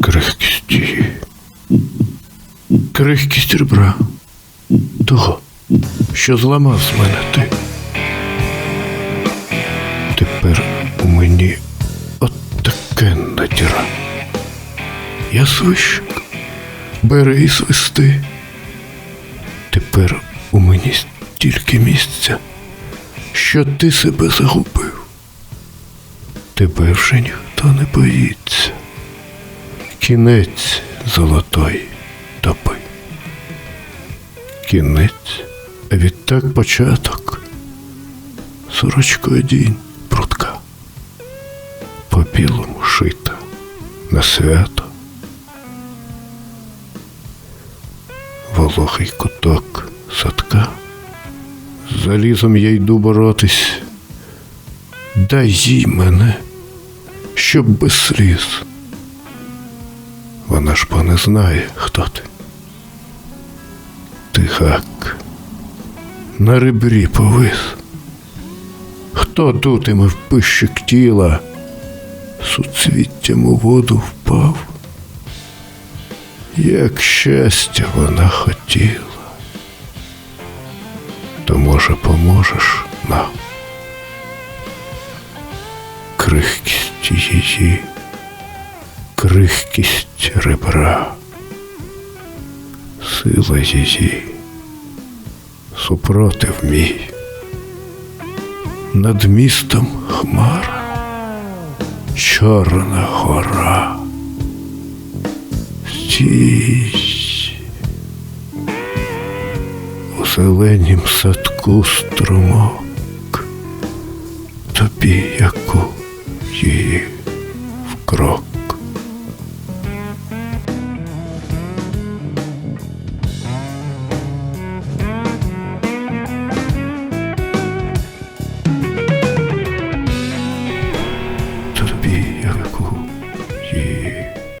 крихкісті, крихкість ребра, того, що зламав з мене ти. Тепер у мені от таке натіра. Я свищик, бери і свисти. Тепер у мені стільки місця, що ти себе загубив. Тебе вже ніхто не боїться. Кінець золотої доби. Кінець, а відтак початок. Сорочку одінь прутка. По білому шита на свято. Вологий куток садка. З залізом я йду боротись. Дай їй мене, щоб без сліз. Вона ж бо не знає, хто ти. Ти гак на ребрі повис. Хто дутиме в пищик тіла, суцвіттям у воду впав, як щастя вона хотіла, то може поможеш нам. Крихкість її, крихкість ребра, сила її, супротив мій над містом хмара, чорна гора. Стій. У зеленім садку струмок, тобі яку її вкрок.